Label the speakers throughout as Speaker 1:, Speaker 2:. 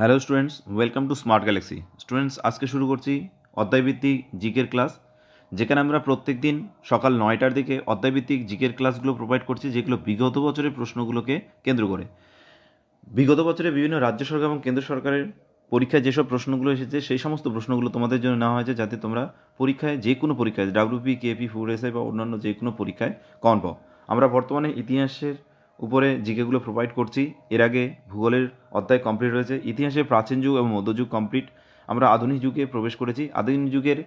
Speaker 1: Hello students welcome to smart galaxy students আজকে শুরু করছি অধ্যায়ভিত্তিক জিকের ক্লাস, যেখানে আমরা প্রত্যেক দিন সকাল নয়টার দিকে অধ্যায়ভিত্তিক জিকের ক্লাসগুলো প্রোভাইড করছি, যেগুলো বিগত বছরের প্রশ্নগুলোকে কেন্দ্র করে। বিগত বছরে বিভিন্ন রাজ্য সরকার এবং কেন্দ্র সরকারের পরীক্ষায় যেসব প্রশ্নগুলো এসেছে, সেই সমস্ত প্রশ্নগুলো তোমাদের জন্য নেওয়া হয়েছে যাতে তোমরা পরীক্ষায় যে কোনো পরীক্ষায় ডাব্লিউপি কেপি ফুড এসআই বা অন্যান্য যে কোনো পরীক্ষায় কমন পাও। আমরা বর্তমানে ইতিহাসের উপরে জিকেগুলো প্রোভাইড করছি। এর আগে ভূগোলের অধ্যায় কমপ্লিট হয়েছে। ইতিহাসে প্রাচীন যুগ এবং মধ্যযুগ কমপ্লিট আমরা আধুনিক যুগে প্রবেশ করেছি। আধুনিক যুগের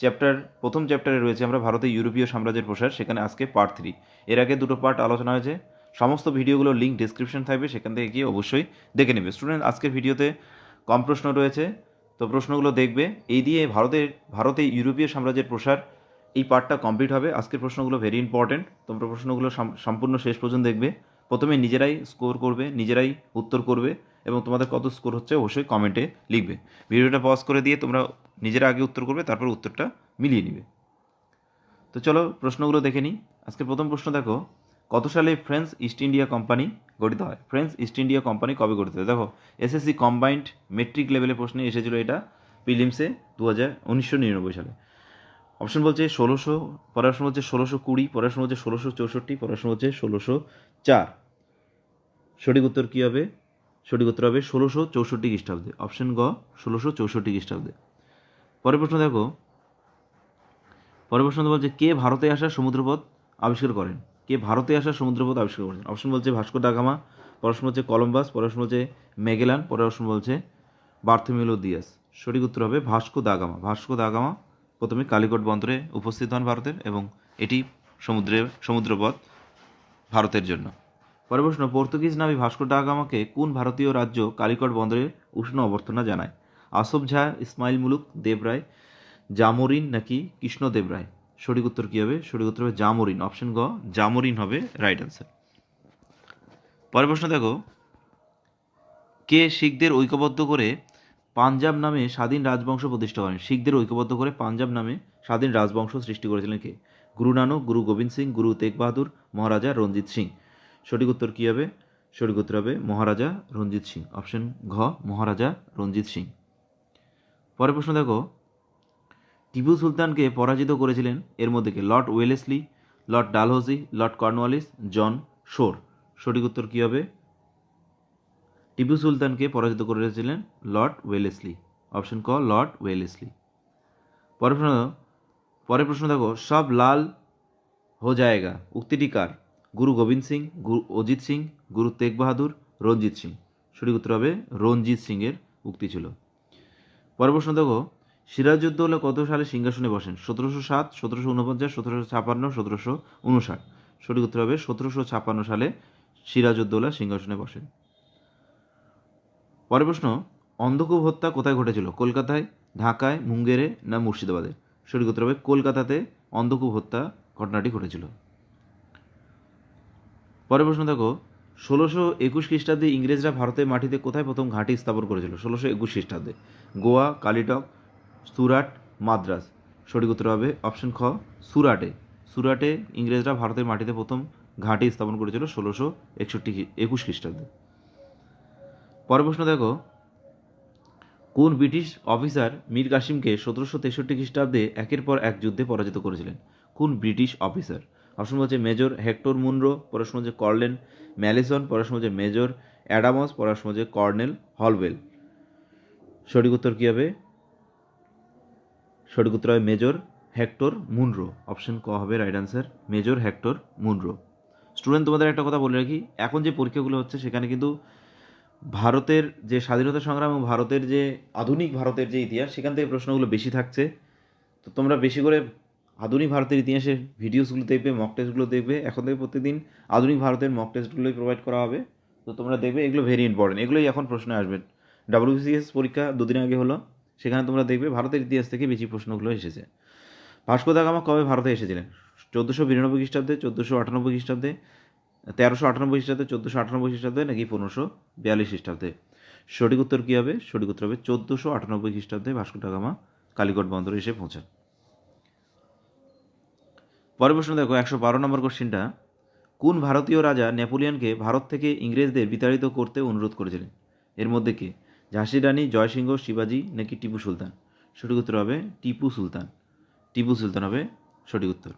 Speaker 1: চ্যাপ্টার প্রথম চ্যাপ্টারে রয়েছে আমরা ভারতের ইউরোপীয় সাম্রাজ্যের প্রসার, সেখানে আজকে পার্ট থ্রি এর আগে দুটো পার্ট আলোচনা হয়েছে। সমস্ত ভিডিওগুলোর লিঙ্ক ডিসক্রিপশন থাকবে, সেখান থেকে গিয়ে অবশ্যই দেখে নেবে। স্টুডেন্ট আজকের ভিডিওতে কম প্রশ্ন রয়েছে। তো প্রশ্নগুলো দেখবে। এই দিয়ে ভারতের, ভারতে ইউরোপীয় সাম্রাজ্যের প্রসার, এই পার্টটা কমপ্লিট হবে। আজকের প্রশ্নগুলো ভেরি ইম্পর্টেন্ট তোমরা প্রশ্নগুলো সম্পূর্ণ শেষ পর্যন্ত দেখবে। প্রথমে নিজেরাই স্কোর করবে, নিজেরাই উত্তর করবে এবং তোমাদের কত স্কোর হচ্ছে অবশ্যই কমেন্টে লিখবে। ভিডিওটা পজ করে দিয়ে তোমরা নিজেরা আগে উত্তর করবে, তারপর উত্তরটা মিলিয়ে নিবে। তো চলো প্রশ্নগুলো দেখে নিই। আজকে প্রথম প্রশ্ন দেখো, কত সালে ফ্রেঞ্চ ইস্ট ইন্ডিয়া কোম্পানি গঠিত হয়? ফ্রেঞ্চ ইস্ট ইন্ডিয়া কোম্পানি কবে গঠিত হয়? দেখো এসএসসি কম্বাইন্ড মেট্রিক লেভেলে প্রশ্নে এসেছিল এটা প্রিলিমসে দু হাজার উনিশশো নিরানব্বই সালে। অপশন বলছে ষোলোশো, পরের অপশন বলছে ষোলোশো কুড়ি, পরের অপশন বলছে ষোলোশো চৌষট্টি, পরের অপশন বলছে ষোলোশো চার। সঠিক উত্তর কী হবে? সঠিক উত্তর হবে ষোলোশো চৌষট্টি খ্রিস্টাব্দে। অপশন গ, ষোলোশো চৌষট্টি খ্রিস্টাব্দে। পরের প্রশ্ন দেখো। পরের প্রশ্ন বলছে কে ভারতে আসা সমুদ্রপথ আবিষ্কার করেন? কে ভারতে আসা সমুদ্রপথ আবিষ্কার করেন? অপশন বলছে ভাস্কর ভাস্কো ডাগামা পড়াশোনা বলছে কলম্বাস পড়াশোনা বলছে মেগেলান পড়াশোনা বলছে বার্থমিলো দিয়াস। সঠিক উত্তর হবে ভাস্কো দাগামা ভাস্কো দাগামা প্রথমে কালিকট বন্দরে উপস্থিত হন ভারতের এবং এটি সমুদ্রে, সমুদ্রপথ ভারতের জন্য। পরে প্রশ্ন, পর্তুগিজ নামী ভাস্কো ডাগামাকে কোন ভারতীয় রাজ্য কালিকট বন্দরে উষ্ণ অভ্যর্থনা জানায়? আসফ ঝা, ইসমাইল মুলুক দেবরায় জামরিন নাকি কৃষ্ণদেব রায়? সঠিক উত্তর কী হবে? সঠিক উত্তর হবে জামরিন। অপশন গ, জামরিন হবে রাইট অ্যান্সার পরের প্রশ্ন দেখো, কে শিখদের ঐক্যবদ্ধ করে পাঞ্জাব নামে স্বাধীন রাজবংশ প্রতিষ্ঠা করেন। শিখদের ঐক্যবদ্ধ করে পাঞ্জাব নামে স্বাধীন রাজবংশ সৃষ্টি করেছিলেন কে? গুরু নানক, গুরু গোবিন্দ সিং, গুরু তেগ বাহাদুর, মহারাজা রঞ্জিত সিং। সঠিক উত্তর কী হবে? সঠিক উত্তর হবে মহারাজা রঞ্জিত সিং। অপশন ঘ, মহারাজা রঞ্জিত সিং। পরের প্রশ্ন দেখো। টিপু সুলতানকে পরাজিত করেছিলেন এর মধ্যে কে? Lord Wellesley, Lord Dalhousie Lord Cornwallis, John Shore. সঠিক উত্তর কী হবে? টিপু সুলতানকে পরাজিত করেছিলেন লর্ড ওয়েলেসলি। অপশন ক, লর্ড ওয়েলেসলি। পরের প্রশ্ন পরের প্রশ্ন দেখো, সব লাল হো জায়গা, উক্তিটি কার? গুরু গোবিন্দ সিং গুরু অজিত সিং, গুরু তেগ বাহাদুর, রঞ্জিত সিং। সঠিক উত্তর হবে রঞ্জিত সিংয়ের উক্তি ছিল। পরের প্রশ্ন দেখো, সিরাজউদ্দৌলা কত সালে সিংহাসনে বসেন? সতেরোশো সাত, সতেরোশো উনপঞ্চাশ সতেরোশো ছাপান্ন, সতেরোশো উনষাট সঠিক উত্তর হবে সতেরোশো ছাপান্ন সালে সিরাজউদ্দৌলা সিংহাসনে বসেন। পরের প্রশ্ন, অন্ধকূপ হত্যা কোথায় ঘটেছিল? কলকাতায়, ঢাকায়, মুঙ্গেরে না মুর্শিদাবাদে? সঠিক উত্তর হবে কলকাতাতে অন্ধকূপ হত্যা ঘটনাটি ঘটেছিল। পরের প্রশ্ন দেখো, ষোলোশো একুশ খ্রিস্টাব্দে ইংরেজরা ভারতের মাটিতে কোথায় প্রথম ঘাঁটি স্থাপন করেছিল? ষোলোশো একুশ খ্রিস্টাব্দে। গোয়া, কালিটক, সুরাট, মাদ্রাস। সঠিক উত্তর হবে অপশন খ, সুরাটে। সুরাটে ইংরেজরা ভারতের মাটিতে প্রথম ঘাঁটি স্থাপন করেছিল ষোলোশো একষট্টি একুশ খ্রিস্টাব্দে। পরের প্রশ্ন দেখো। কোন ব্রিটিশ অফিসার মীর কাসিমকে সতেরোশো তেষট্টি খ্রিস্টাব্দে একের পর এক যুদ্ধে পরাজিত করেছিলেন? কোন ব্রিটিশ অফিসার? অপশন হচ্ছে মেজর হেক্টর মুনরো পড়াশোনা হচ্ছে কর্নেল ম্যালিসন পড়াশোনা হচ্ছে মেজর অ্যাডামস পড়াশোনা হচ্ছে কর্নেল হলওয়েল। সঠিক উত্তর কী হবে? সঠিক উত্তর হবে মেজর হেক্টর মুনরো। অপশন ক হবে right answer, major Hector Munro. Student, তোমাদের একটা কথা বলে রাখি। এখন যে পরীক্ষাগুলো হচ্ছে, সেখানে কিন্তু ভারতের যে স্বাধীনতা সংগ্রাম এবং ভারতের যে আধুনিক ভারতের যে ইতিহাস, সেখান থেকে প্রশ্নগুলো বেশি থাকছে। তো তোমরা বেশি করে আধুনিক ভারতের ইতিহাসের ভিডিওসগুলো দেখবে মক টেস্টগুলো দেখবে। এখন থেকে প্রতিদিন আধুনিক ভারতের মক টেস্টগুলোই প্রোভাইড করা হবে। তো তোমরা দেখবে এগুলো ভেরি ইম্পর্টেন্ট এগুলোই এখন প্রশ্নে আসবে। ডাব্লিউবিসিএস পরীক্ষা দুদিন আগে হলো, সেখানে তোমরা দেখবে ভারতের ইতিহাস থেকে বেশি প্রশ্নগুলো এসেছে। ভাস্কো দা গামা কবে ভারতে এসেছিলেন? চোদ্দোশো বিরানব্বই খ্রিস্টাব্দে, চোদ্দোশো আটানব্বই খ্রিস্টাব্দে তেরোশো আটানব্বই খ্রিস্টাব্দে, চোদ্দোশো আটানব্বই খ্রিস্টাব্দে নাকি পনেরোশো বিয়াল্লিশ খ্রিস্টাব্দে? সঠিক উত্তর কী হবে? সঠিক উত্তর হবে চোদ্দোশো আটানব্বই খ্রিস্টাব্দে ভাস্কো দা গামা কালীকট বন্দরে এসে পৌঁছান। পরের প্রশ্ন দেখো, একশো বারো নম্বর কোশ্চিনটা, কোন ভারতীয় রাজা নেপোলিয়নকে ভারত থেকে ইংরেজদের বিতাড়িত করতে অনুরোধ করেছিলেন? এর মধ্যে কে? ঝাঁসি রানী, জয়সিংহ, শিবাজি নাকি টিপু সুলতান? সঠিক উত্তর হবে টিপু সুলতান। টিপু সুলতান হবে সঠিক উত্তর।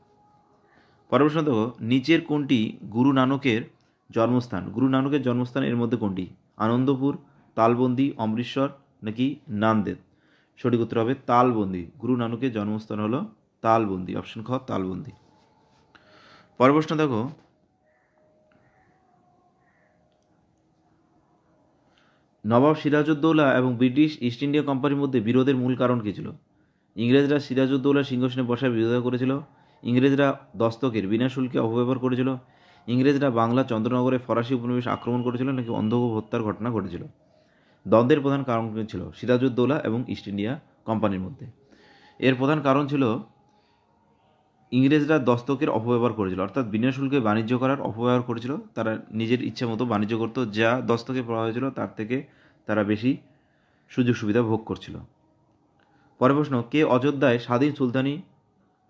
Speaker 1: প্রশ্ন দেখো, নিচের কোনটি গুরু নানকের জন্মস্থান? গুরু নানকের জন্মস্থান এর মধ্যে কোনটি? আনন্দপুর, তালবন্দি, অমৃতসর নাকি নান্দেদ? সঠিক উত্তর হবে তালবন্দি। গুরু নানকের জন্মস্থান হলো তালবন্দি, অপশন খ, তালবন্দি। পরের প্রশ্ন দেখো, নবাব সিরাজউদ্দৌলা এবং ব্রিটিশ ইস্ট ইন্ডিয়া কোম্পানির মধ্যে বিরোধের মূল কারণ কী ছিল? ইংরেজরা সিরাজউদ্দৌলা সিংহাসনে বসায় বিরোধিতা করেছিল। ইংরেজরা দস্তকের বিনা শুল্কে অপব্যবহার করেছিল। ইংরেজরা বাংলা চন্দ্রনগরে ফরাসি উপনিবেশ আক্রমণ করেছিল নাকি অন্ধভ হত্যার ঘটনা ঘটেছিল। দ্বন্দ্বের প্রধান কারণ ছিল সিরাজউদ্দৌলা এবং ইস্ট ইন্ডিয়া কোম্পানির মধ্যে। এর প্রধান কারণ ছিল ইংরেজরা দস্তকের অপব্যবহার করেছিল, অর্থাৎ বিনা শুল্কে বাণিজ্য করার অপব্যবহার করেছিল। তারা নিজের ইচ্ছা মতো বাণিজ্য করতো, যা দস্তকে পড়া হয়েছিল, তার থেকে তারা বেশি সুযোগ সুবিধা ভোগ করছিল। পরের প্রশ্ন, কে অযোধ্যায় স্বাধীন সুলতানি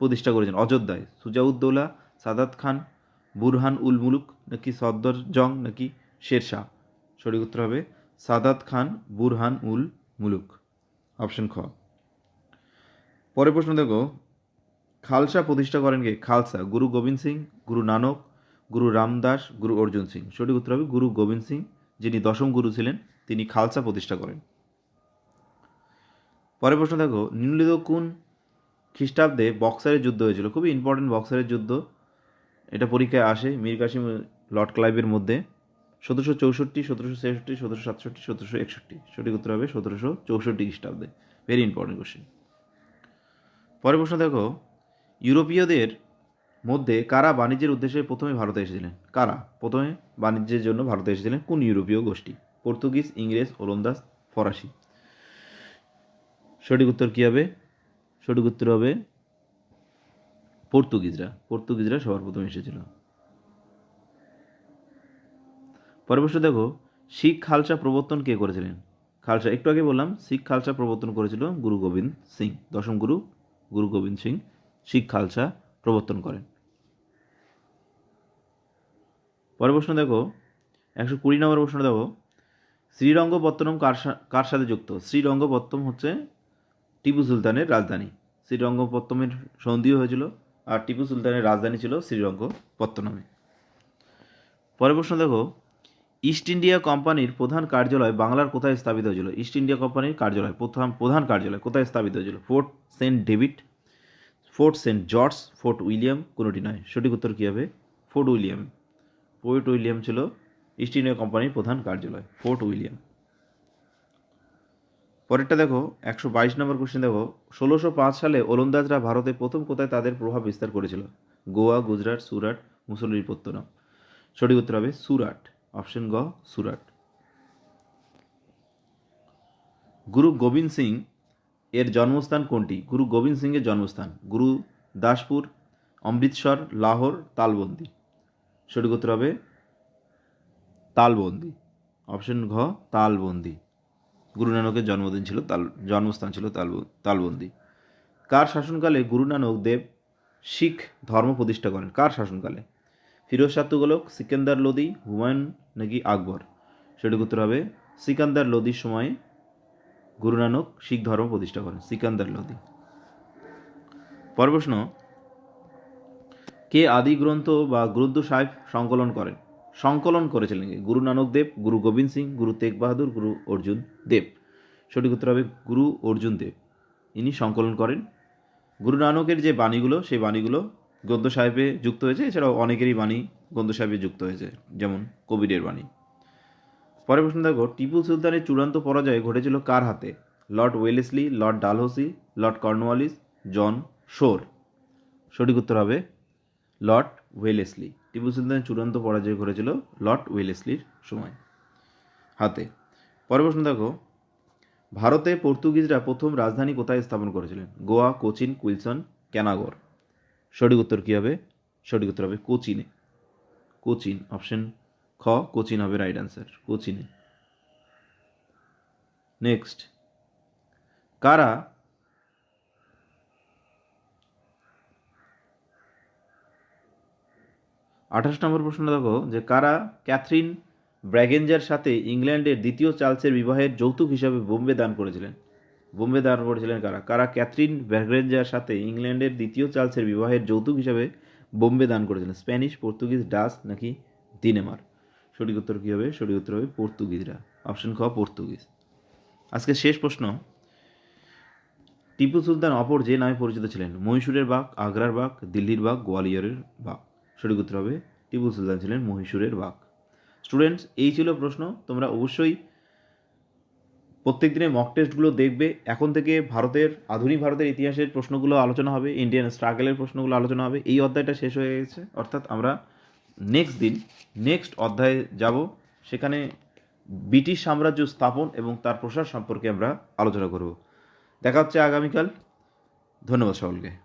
Speaker 1: প্রতিষ্ঠা করেছেন। অযোধ্যায়। সুজাউদ্দৌলা, সাদাত খান, বুরহান উল মুলুক, নাকি সদ্দর জং, নাকি শেরশাহ সঠিক উত্তর হবে সাদাত খান, বুরহান উল মুলুক। অপশন খ। পরের প্রশ্ন দেখো। খালসা প্রতিষ্ঠা করেন কে? খালসা। গুরু গোবিন্দ সিং, গুরু নানক, গুরু রামদাস, গুরু অর্জুন সিং। সঠিক উত্তর হবে গুরু গোবিন্দ সিং, যিনি দশম গুরু ছিলেন, তিনি খালসা প্রতিষ্ঠা করেন। পরের প্রশ্ন দেখো নিম্নলিখিত কোন খ্রিস্টাব্দে বক্সারের যুদ্ধ হয়েছিল। খুবই ইম্পর্টেন্ট বক্সারের যুদ্ধ। এটা পরীক্ষায় আসে মীর কাসিম লর্ড ক্লাইভের মধ্যে। সতেরোশো চৌষট্টি, সতেরোশো ছেষট্টি, সতেরোশো সাতষট্টি, সতেরোশো একষট্টি। সঠিক উত্তর হবে সতেরোশো চৌষট্টি খ্রিস্টাব্দে। ভেরি ইম্পর্টেন্ট কোশ্চেন পরের প্রশ্ন দেখো। ইউরোপীয়দের মধ্যে কারা বাণিজ্যের উদ্দেশ্যে প্রথমে ভারতে এসেছিলেন? কারা? প্রথমে বাণিজ্যের জন্য ভারতে এসেছিলেন কোন ইউরোপীয় গোষ্ঠী? পর্তুগিজ, ইংরেজ, ওলন্দাজ, ফরাসি। সঠিক উত্তর কী হবে? সঠিক উত্তর হবে পর্তুগিজরা। পর্তুগিজরা সবার প্রথমে এসেছিল। পরের প্রশ্ন দেখো, শিখ খালসা প্রবর্তন কে করেছিলেন? খালসা, একটু আগে বললাম, শিখ খালসা প্রবর্তন করেছিল গুরু গোবিন্দ সিং, দশম গুরু গুরু গোবিন্দ সিং শিখ খালসা প্রবর্তন করেন। পরের প্রশ্ন দেখো, একশো কুড়ি নম্বর প্রশ্ন দেখো, শ্রীরঙ্গপত্তনম কার কার সাথে যুক্ত? শ্রীরঙ্গপত্তম হচ্ছে টিপু সুলতানের রাজধানী। শ্রীরঙ্গপত্তমের সন্ধিও হয়েছিল আর টিপু সুলতানের রাজধানী ছিল শ্রীরঙ্গপত্তনমে। পরের প্রশ্ন দেখো, ইস্ট ইন্ডিয়া কোম্পানির প্রধান কার্যালয় বাংলার কোথায় স্থাপিত হয়েছিল? ইস্ট ইন্ডিয়া কোম্পানির কার্যালয় প্রধান প্রধান কার্যালয় কোথায় স্থাপিত হয়েছিল? Fort Saint David, Fort Saint George, Fort William, কোনোটি নয়। সঠিক উত্তর কী হবে? Fort William. ফোর্ট উইলিয়াম ছিল ইস্ট ইন্ডিয়া কোম্পানির প্রধান কার্যালয়, ফোর্ট উইলিয়াম। পরেরটা দেখো, একশো বাইশ নম্বর কোশ্চেন দেখো, ষোলোশো পাঁচ সালে ওলন্দাজরা ভারতে প্রথম কোথায় তাদের প্রভাব বিস্তার করেছিল? গোয়া, গুজরাট, সুরাট মুসলিপত্তনম সঠিক উত্তর হবে সুরাট অপশন গ, সুরাট। গুরু গোবিন্দ সিং এর জন্মস্থান কোনটি? গুরু গোবিন্দ সিংয়ের জন্মস্থান, গুরু দাসপুর, অমৃতসর, লাহোর, তালবন্দি। সঠিক উত্তর হবে তালবন্দি অপশন ঘ তালবন্দি। গুরু নানকের জন্মদিন ছিল, তাল, জন্মস্থান ছিল তাল তালবন্দি। কার শাসনকালে গুরু নানক দেব শিখ ধর্ম প্রতিষ্ঠা করেন? কার শাসনকালে? ফিরোজ শাহ তুগলক, সিকান্দার লোদি, হুমায়ুন নাকি আকবর? সঠিক উত্তর হবে সিকান্দার লোদির সময়ে গুরু নানক শিখ ধর্ম প্রতিষ্ঠা করেন, সিকান্দার লোদি। পরের প্রশ্ন, কে আদি গ্রন্থ বা গ্রন্থ সাহেব সংকলন করেন? সংকলন করেছিলেন? গুরু নানক দেব, গুরু গোবিন্দ সিং, গুরু তেগ বাহাদুর, গুরু অর্জুন দেব। সঠিক উত্তর হবে গুরু অর্জুন দেব। ইনি সংকলন করেন। গুরু নানকের যে বাণীগুলো, সেই বাণীগুলো গ্রন্থ সাহেবে যুক্ত হয়েছে। এছাড়াও অনেকেরই বাণী গ্রন্থ সাহেবে যুক্ত হয়েছে, যেমন কবিরের বাণী। পরের প্রশ্ন দেখো টিপু সুলতানের চূড়ান্ত পরাজয় ঘটেছিল কার হাতে? Lord Wellesley, Lord Dalhousie, Lord Cornwallis, John Shore. সঠিক উত্তর হবে লর্ড ওয়েলেসলি। টিপু সুলতানের চূড়ান্ত পরাজয় ঘটেছিল লর্ড ওয়েলেসলির সময়। হাতে। পরের প্রশ্ন দেখো। ভারতে পর্তুগিজরা প্রথম রাজধানী কোথায় স্থাপন করেছিলেন? গোয়া, কোচিন, কুইলসন, ক্যানাগর। সঠিক উত্তর কী হবে? সঠিক উত্তর হবে কোচিনে। কোচিন, অপশন খ, কোচিন হবে রাইট অ্যান্সার, কোচিনে। নেক্সট। কারা আঠাশ নম্বর প্রশ্ন দেখো যে কারা ক্যাথরিন ব্র্যাগেঞ্জার সাথে ইংল্যান্ডের দ্বিতীয় চার্লসের বিবাহের যৌতুক হিসাবে বোম্বে দান করেছিলেন? বোম্বে দান করেছিলেন কারা? কারা ক্যাথরিন ব্র্যাগেঞ্জার সাথে ইংল্যান্ডের দ্বিতীয় চার্লসের বিবাহের যৌতুক হিসাবে বোম্বে দান করেছিলেন? স্প্যানিশ, পর্তুগিজ, ডাচ নাকি দিনেমার সঠিক উত্তর কী হবে? সঠিক উত্তর হবে পর্তুগিজরা। অপশন খ, পর্তুগিজ। আজকে শেষ প্রশ্ন। টিপু সুলতান অপর যে নামে পরিচিত ছিলেন? মহীশূরের বাঘ, আগ্রার বাঘ, দিল্লির বাঘ, গোয়ালিয়রের বাঘ। সঠিক উত্তর হবে টিপু সুলতান ছিলেন মহীশূরের বাঘ। স্টুডেন্টস এই ছিল প্রশ্ন। তোমরা অবশ্যই প্রত্যেক দিনের মক টেস্টগুলো দেখবে। এখন থেকে ভারতের, আধুনিক ভারতের ইতিহাসের প্রশ্নগুলো আলোচনা হবে ইন্ডিয়ান স্ট্রাগলের প্রশ্নগুলো আলোচনা হবে। এই অধ্যায়টা শেষ হয়ে গেছে। অর্থাৎ আমরা নেক্সট দিন নেক্সট অধ্যায়ে যাব। সেখানে ব্রিটিশ সাম্রাজ্য স্থাপন এবং তার প্রসার সম্পর্কে আমরা আলোচনা করব। দেখা হচ্ছে আগামীকাল। ধন্যবাদ সকলকে।